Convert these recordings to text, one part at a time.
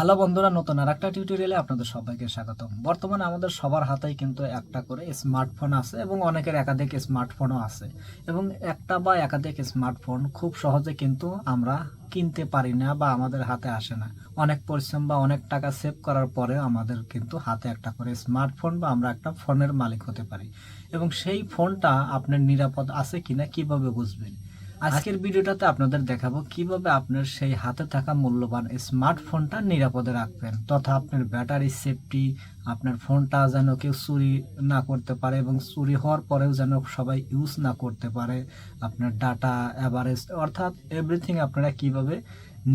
Hello বন্ধুরা, নতুন আর একটা টিউটোরিয়ালে আপনাদের সবাইকে স্বাগতম। বর্তমানে আমাদের সবার হাতেই কিন্তু একটা করে স্মার্টফোন আছে এবং অনেকের একাধিক স্মার্টফোনও আছে। এবং একটা বা একাধিক স্মার্টফোন খুব সহজে কিন্তু আমরা কিনতে পারি না বা আমাদের হাতে আসে না। অনেক পরিশ্রম বা অনেক টাকা সেভ করার পরে আমাদের কিন্তু হাতে একটা করে স্মার্টফোন বা আমরা একটা ফোনের মালিক হতে পারি। এবং সেই ফোনটা আপনার নিরাপদ আছে কিনা কীভাবে বুঝবেন? আজকের ভিডিওটাতে আপনাদের দেখাবো কীভাবে আপনার সেই হাতে থাকা মূল্যবান স্মার্টফোনটা নিরাপদে রাখবেন তথা আপনার ব্যাটারি সেফটি আপনার ফোনটা যেন কেউ চুরি না করতে পারে এবং চুরি হওয়ার পরেও যেন সবাই ইউজ না করতে পারে। আপনার ডাটা অ্যাভারেজ অর্থাৎ এভরিথিং আপনারা কীভাবে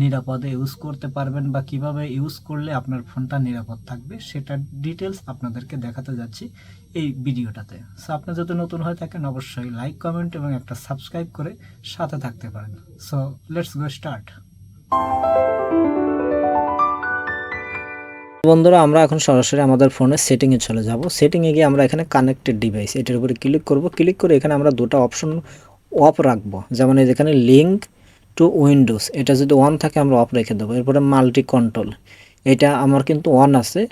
নিরাপদে ইউজ করতে পারবেন বা কীভাবে ইউজ করলে আপনার ফোনটা নিরাপদ থাকবে সেটা ডিটেলস আপনাদেরকে দেখাতে যাচ্ছি এই ভিডিওটাতে। সো আপনি যদি নতুন হয়ে থাকেন, অবশ্যই লাইক কমেন্ট এবং একটা সাবস্ক্রাইব করে সাথে থাকতে পারেন। সো লেটস গো স্টার্ট বন্ধুরা, আমরা এখন সরাসরি আমাদের ফোনের সেটিংয়ে চলে যাব। সেটিংয়ে গিয়ে আমরা এখানে কানেক্টেড ডিভাইস এটার উপরে ক্লিক করব। ক্লিক করে এখানে আমরা দুটো অপশন অফ রাখব। যেমন এই যেখানে লিঙ্ক টু উইন্ডোজ এটা যদি অন থাকে আমরা অফ রেখে দেবো। এরপরে মাল্টি কন্ট্রোল এটা আমার কিন্তু অন আছে,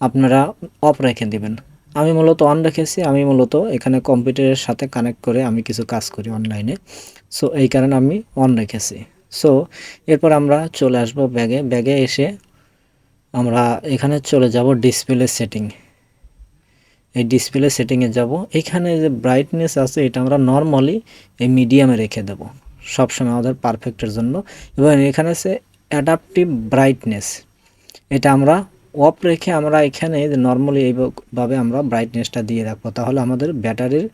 আপনারা অফ রেখে দিবেন। আমি মূলত অন রেখেছি, আমি মূলত এখানে কম্পিউটারের সাথে কানেক্ট করে আমি কিছু কাজ করি অনলাইনে সো এই কারণে আমি অন রেখেছি। সো এরপর আমরা চলে আসব ব্যাগে ব্যাগে এসে আমরা এখানে চলে যাব ডিসপ্লে সেটিং এই ডিসপ্লে সেটিংয়ে যাব। এখানে যে ব্রাইটনেস আছে, এটা আমরা নর্মালি এই মিডিয়ামে রেখে দেব। সবসময় আমাদের পারফেক্টের জন্য। এবং এখানে আছে অ্যাডাপটিভ ব্রাইটনেস এটা আমরা অফ রেখে আমরা এখানে নর্মালি এইভাবে আমরা ব্রাইটনেসটা দিয়ে রাখব। তাহলে আমাদের ব্যাটারির,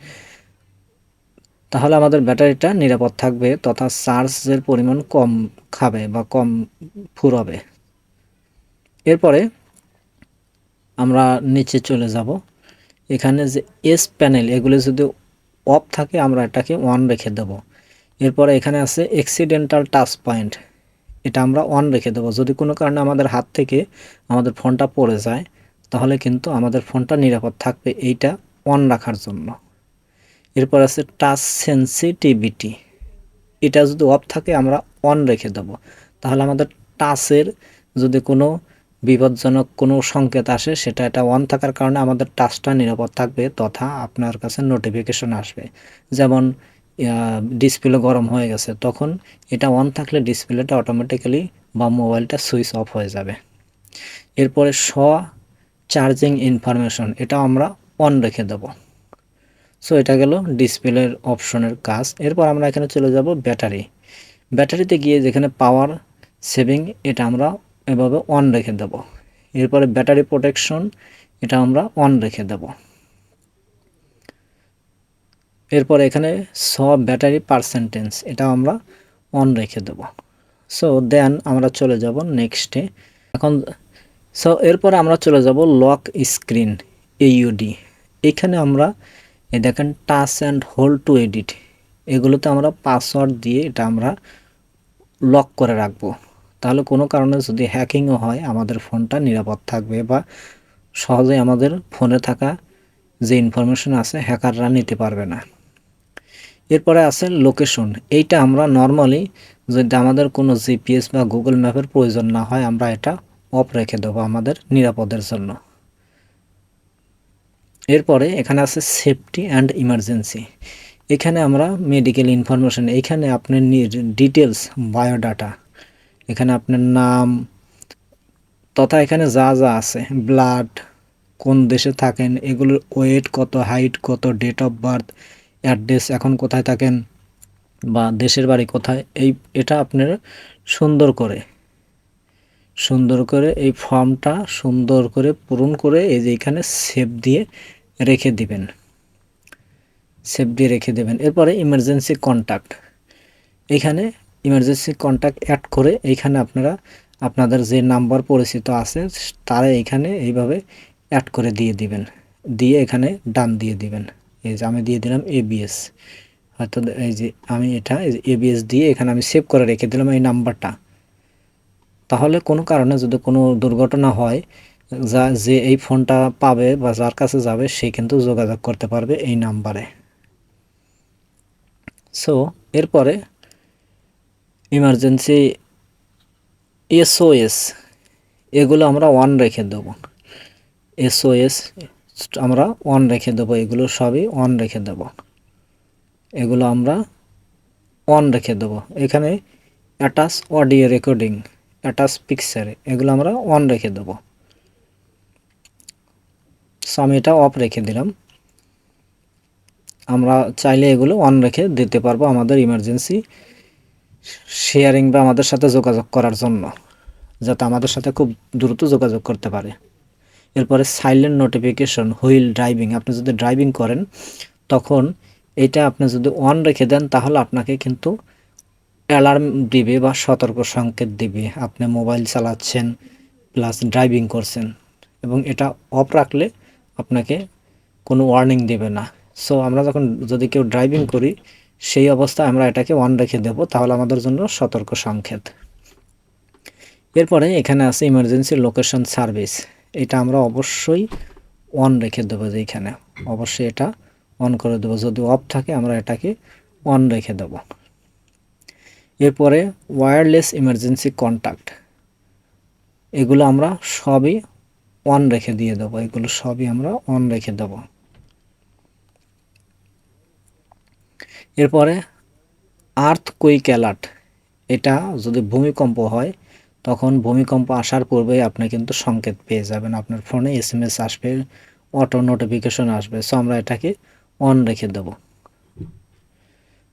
তাহলে আমাদের ব্যাটারিটা নিরাপদ থাকবে তথা চার্জের পরিমাণ কম খাবে বা কম ফুরাবে। এরপরে আমরা নিচে চলে যাব। এখানে যে এস প্যানেল এগুলো যদি অফ থাকে আমরা এটাকে অন রেখে দেব। এরপরে এখানে আছে অ্যাক্সিডেন্টাল টাচ পয়েন্ট এটা আমরা অন রেখে দেবো। যদি কোনো কারণে আমাদের হাত থেকে আমাদের ফোনটা পড়ে যায়, তাহলে কিন্তু আমাদের ফোনটা নিরাপদ থাকবে এইটা অন রাখার জন্য। এরপর আছে টাচ সেন্সিটিভিটি এটা যদি অফ থাকে, আমরা অন রেখে দেব। তাহলে আমাদের টাচের যদি কোনো বিপজ্জনক কোনো সংকেত আসে, সেটা এটা অন থাকার কারণে আমাদের টাচটা নিরাপদ থাকবে, তথা আপনার কাছে নোটিফিকেশন আসবে। যেমন ডিসপ্লে গরম হয়ে গেছে, তখন এটা অন থাকলে ডিসপ্লেটা অটোমেটিক্যালি বা মোবাইলটা সুইচ অফ হয়ে যাবে। এরপরে স চার্জিং ইনফরমেশন এটা আমরা অন রেখে দেব। সো এটা গেল ডিসপ্লের অপশনের কাজ। এরপর আমরা এখানে চলে যাব ব্যাটারি ব্যাটারিতে গিয়ে যেখানে পাওয়ার সেভিং এটা আমরা এভাবে অন রেখে দেব। এরপরে ব্যাটারি প্রোটেকশন এটা আমরা অন রেখে দেব। এরপর এখানে স ব্যাটারি পার্সেন্টেন্স এটা আমরা অন রেখে দেব। সো দেন আমরা চলে যাব নেক্সটে এখন সো এরপরে আমরা চলে যাব লক স্ক্রিন এইউডি এখানে আমরা, এ দেখেন touch and hold to edit এগুলোতে আমরা পাসওয়ার্ড দিয়ে এটা আমরা লক করে রাখব। তাহলে কোনো কারণে যদি হ্যাকিংও হয়, আমাদের ফোনটা নিরাপদ থাকবে বা সহজেই আমাদের ফোনে থাকা যে ইনফরমেশন আছে হ্যাকাররা নিতে পারবে না। এরপরে আছে লোকেশন এইটা আমরা নর্মালি যদি আমাদের কোনো জিপিএস বা গুগল ম্যাপের প্রয়োজন না হয়, আমরা এটা অফ রেখে দেবো আমাদের নিরাপদের জন্য। এরপরে এখানে আছে সেফটি অ্যান্ড ইমার্জেন্সি এখানে আমরা মেডিকেল ইনফরমেশন এইখানে আপনার ডিটেলস বায়োডাটা এখানে আপনার নাম, তথা এখানে যা যা আছে ব্লাড কোন দেশে থাকেন, এগুলোর ওয়েট কত হাইট কত ডেট অফ বার্থ অ্যাড্রেস এখন কোথায় থাকেন বা দেশের বাড়ি কোথায়, এই, এটা আপনার সুন্দর করে সুন্দর করে এই ফর্মটা সুন্দর করে পূরণ করে এই যে এখানে সেভ দিয়ে রেখে দিবেন। সেভ দিয়ে রেখে দেবেন। এরপরে ইমার্জেন্সি কন্ট্যাক্ট এখানে ইমার্জেন্সি কন্ট্যাক্ট অ্যাড করে এইখানে আপনারা, আপনাদের যে নাম্বার পরিচিত আছে, তারা এইখানে এইভাবে অ্যাড করে দিয়ে দিবেন। দিয়ে এখানে ডান দিয়ে দিবেন। এই যে আমি দিয়ে দিলাম এবিএস হয়তো এই যে আমি এটা এবিএস দিয়ে এখানে আমি সেভ করে রেখে দিলাম এই নাম্বারটা। তাহলে কোনো কারণে যদি কোনো দুর্ঘটনা হয়, যা যে এই ফোনটা পাবে বা যার কাছে যাবে, সে কিন্তু যোগাযোগ করতে পারবে এই নাম্বারে। সো এরপরে ইমার্জেন্সি এসওএস এগুলো আমরা ওয়ান রেখে দেবো। এসওএস আমরা অন রেখে দেবো, এগুলো সবই অন রেখে দেবো। এগুলো আমরা অন রেখে দেবো। এখানে attach audio recording attach picture এগুলো আমরা অন রেখে দেবো। সো আমি এটা অফ রেখে দিলাম। আমরা চাইলে এগুলো অন রেখে দিতে পারব আমাদের ইমার্জেন্সি শেয়ারিং বা আমাদের সাথে যোগাযোগ করার জন্য, যাতে আমাদের সাথে খুব দ্রুত যোগাযোগ করতে পারে। এরপরে সাইলেন্ট নোটিফিকেশন হুইল ড্রাইভিং আপনি যদি ড্রাইভিং করেন, তখন এটা আপনি যদি অন রেখে দেন, তাহলে আপনাকে কিন্তু অ্যালার্ম দিবে বা সতর্ক সংকেত দিবে। আপনি মোবাইল চালাচ্ছেন প্লাস ড্রাইভিং করছেন এবং এটা অফ রাখলে আপনাকে কোনো ওয়ার্নিং দেবে না। সো আমরা যখন যদি কেউ ড্রাইভিং করি, সেই অবস্থায় আমরা এটাকে অন রেখে দেব, তাহলে আমাদের জন্য সতর্ক সংকেত। এরপরে এখানে আছে ইমার্জেন্সি লোকেশন সার্ভিস এটা আমরা অবশ্যই অন রেখে দেবো যে এখানে অবশ্যই এটা অন করে দেবো। যদি অফ থাকে, আমরা এটাকে অন রেখে দেব। এরপরে ওয়্যারলেস ইমার্জেন্সি কন্ট্যাক্ট এগুলো আমরা সবই অন রেখে দিয়ে দেবো। এগুলো সবই আমরা অন রেখে দেবো। এরপরে আর্থ কুইক অ্যালার্ট এটা যদি ভূমিকম্প হয় তখন ভূমিকম্প আসার পূর্বে আপনি কিন্তু সংকেত পেয়ে যাবেন। আপনার ফোনে এস এম এস আসবে অটো নোটিফিকেশন আসবে। সো আমরা এটাকে অন রেখে দেব।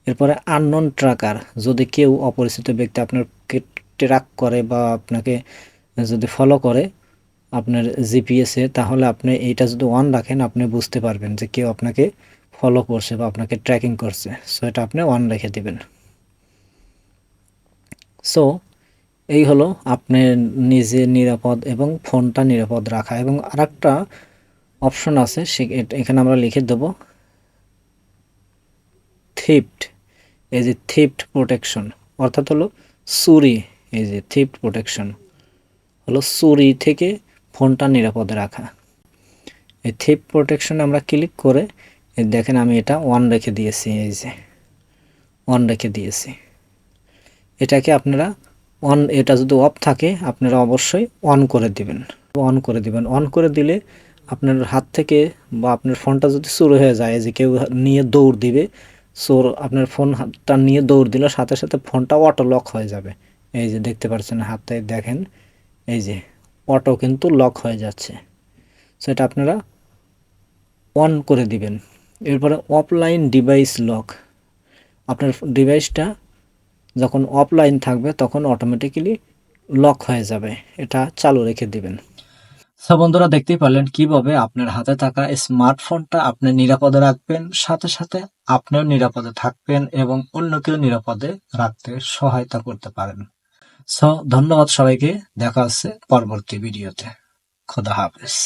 এরপরে আননোন ট্রাকার যদি কেউ অপরিচিত ব্যক্তি আপনার ট্র্যাক করে বা আপনাকে যদি ফলো করে আপনার জিপিএসে তাহলে আপনি এইটা যদি অন রাখেন, আপনি বুঝতে পারবেন যে কেউ আপনাকে ফলো করছে বা আপনাকে ট্র্যাকিং করছে। সো এটা আপনি অন রেখে দিবেন। সো এই হলো আপনি নিজে নিরাপদ এবং ফোনটা নিরাপদ রাখা এবং আরেকটা অপশন আছে, সে এখানে আমরা লিখে দেব থিফট এই যে থিফট প্রোটেকশন অর্থাৎ হলো চুরি, এই যে থিফট প্রোটেকশন হলো চুরি থেকে ফোনটা নিরাপদে রাখা। এই থিপ প্রোটেকশনে আমরা ক্লিক করে দেখেন আমি এটা ওয়ান রেখে দিয়েছি, এই যে ওয়ান রেখে দিয়েছি। এটাকে আপনারা অন এটা যদি অফ থাকে, আপনারা অবশ্যই অন করে দিবেন। অন করে দিবেন। অন করে দিলে আপনার হাত থেকে বা আপনার ফোনটা যদি শুরু হয়ে যায়, যে কেউ নিয়ে দৌড় দিবে চোর আপনার ফোন হাতটা নিয়ে দৌড় দিলে সাথে সাথে ফোনটা অটো লক হয়ে যাবে। এই যে দেখতে পাচ্ছেন, হাতে দেখেন, এই যে অটো কিন্তু লক হয়ে যাচ্ছে। সেটা আপনারা অন করে দিবেন। এরপরে অফলাইন ডিভাইস লক আপনার ডিভাইসটা যখন অফলাইন থাকবে, তখন অটোমেটিক্যালি লক হয়ে যাবে। এটা চালু রেখে দিবেন। সো বন্ধুরা, দেখতেই পারলেন কীভাবে আপনার হাতে থাকা স্মার্টফোনটা আপনি নিরাপদে রাখবেন, সাথে সাথে আপনিও নিরাপদে থাকবেন এবং অন্যকেও নিরাপদে রাখতে সহায়তা করতে পারেন। সো ধন্যবাদ সবাইকে। দেখা হচ্ছে পরবর্তী ভিডিওতে। খোদা হাফেজ।